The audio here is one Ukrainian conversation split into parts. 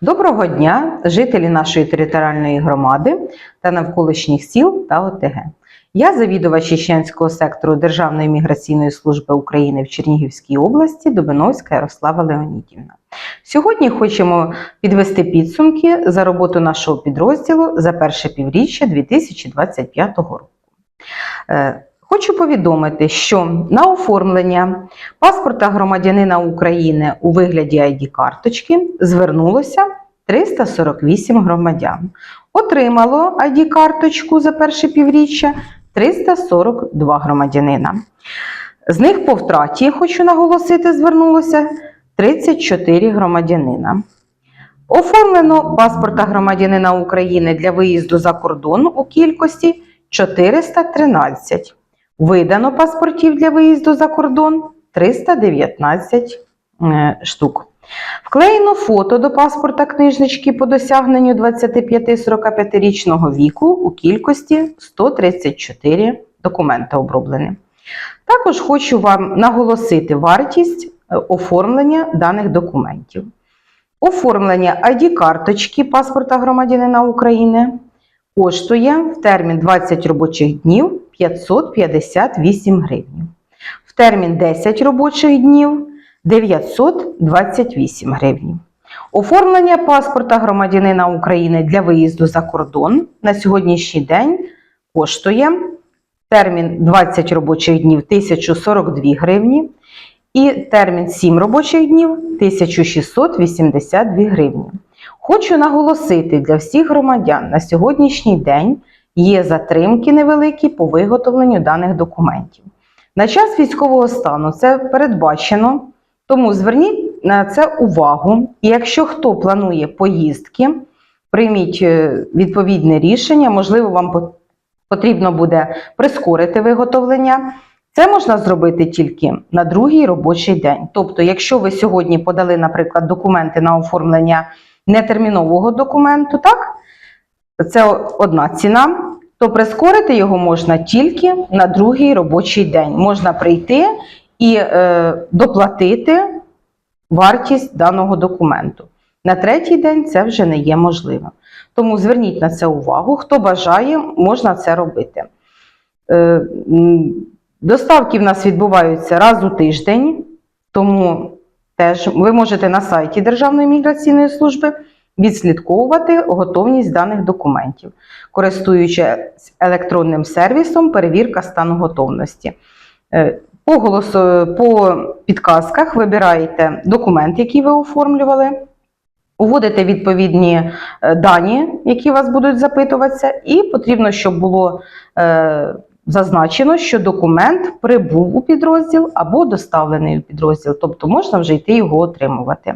Доброго дня, жителі нашої територіальної громади та навколишніх сіл та ОТГ. Я завідувач Іщенського сектору Державної міграційної служби України в Чернігівській області Дубиновська Ярослава Леонідівна. Сьогодні хочемо підвести підсумки за роботу нашого підрозділу за перше півріччя 2025 року. Хочу повідомити, що на оформлення паспорта громадянина України у вигляді ID-карточки звернулося 348 громадян. Отримало ID-карточку за перше півріччя 342 громадянина. З них по втраті, хочу наголосити, звернулося 34 громадянина. Оформлено паспорта громадянина України для виїзду за кордон у кількості 413. Видано паспортів для виїзду за кордон 319 е, штук. Вклеєно фото до паспорта книжнички по досягненню 25-45-річного віку у кількості 134 документи оброблені. Також хочу вам наголосити вартість е, оформлення даних документів. Оформлення ID-карточки паспорта громадянина України коштує в термін 20 робочих днів 558 гривень. В термін 10 робочих днів 928 гривень. Оформлення паспорта громадянина України для виїзду за кордон на сьогоднішній день коштує термін 20 робочих днів 1042 гривні і термін 7 робочих днів 1682 гривні. Хочу наголосити для всіх громадян на сьогоднішній день є затримки невеликі по виготовленню даних документів. На час військового стану це передбачено, тому зверніть на це увагу. І якщо хто планує поїздки, прийміть е, відповідне рішення, можливо, вам потрібно буде прискорити виготовлення. Це можна зробити тільки на другий робочий день. Тобто, якщо ви сьогодні подали, наприклад, документи на оформлення нетермінового документу, так? Це одна ціна, то прискорити його можна тільки на другий робочий день. Можна прийти і е, доплатити вартість даного документу. На третій день це вже не є можливо. Тому зверніть на це увагу. Хто бажає, можна це робити. Е, Доставки в нас відбуваються раз у тиждень, тому теж ви можете на сайті Державної міграційної служби відслідковувати готовність даних документів, користуючись електронним сервісом перевірка стану готовності. Е, По, голосу, по підказках вибираєте документ, який ви оформлювали, уводите відповідні е, дані, які вас будуть запитуватися, і потрібно, щоб було е, зазначено, що документ прибув у підрозділ або доставлений у підрозділ, тобто можна вже йти його отримувати.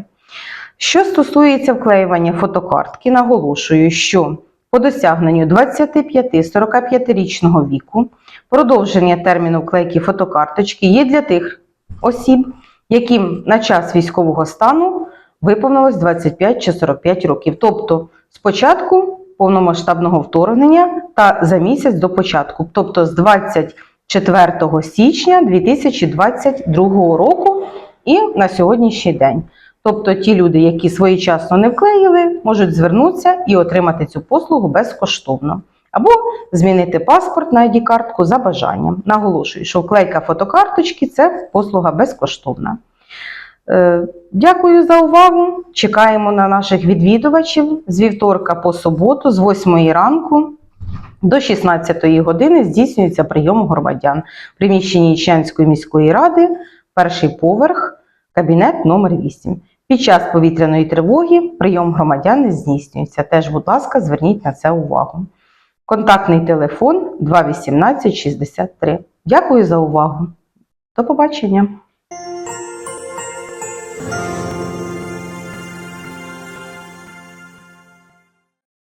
Що стосується вклеювання фотокартки, наголошую, що по досягненню 25-45 річного віку продовження терміну вклейки фотокарточки є для тих осіб, яким на час військового стану виповнилось 25 чи 45 років. Тобто з початку повномасштабного вторгнення та за місяць до початку, тобто з 24 січня 2022 року і на сьогоднішній день. Тобто ті люди, які своєчасно не вклеїли, можуть звернутися і отримати цю послугу безкоштовно. Або змінити паспорт на ID-картку за бажанням. Наголошую, що вклейка фотокарточки це послуга безкоштовна. Е, Дякую за увагу. Чекаємо на наших відвідувачів з вівторка по суботу, з 8 ранку до 16 години здійснюється прийом громадян в приміщенні Ічанської міської ради, перший поверх, кабінет номер 8. Під час повітряної тривоги прийом громадян не здійснюється. Теж, будь ласка, зверніть на це увагу. Контактний телефон 218 63. Дякую за увагу. До побачення!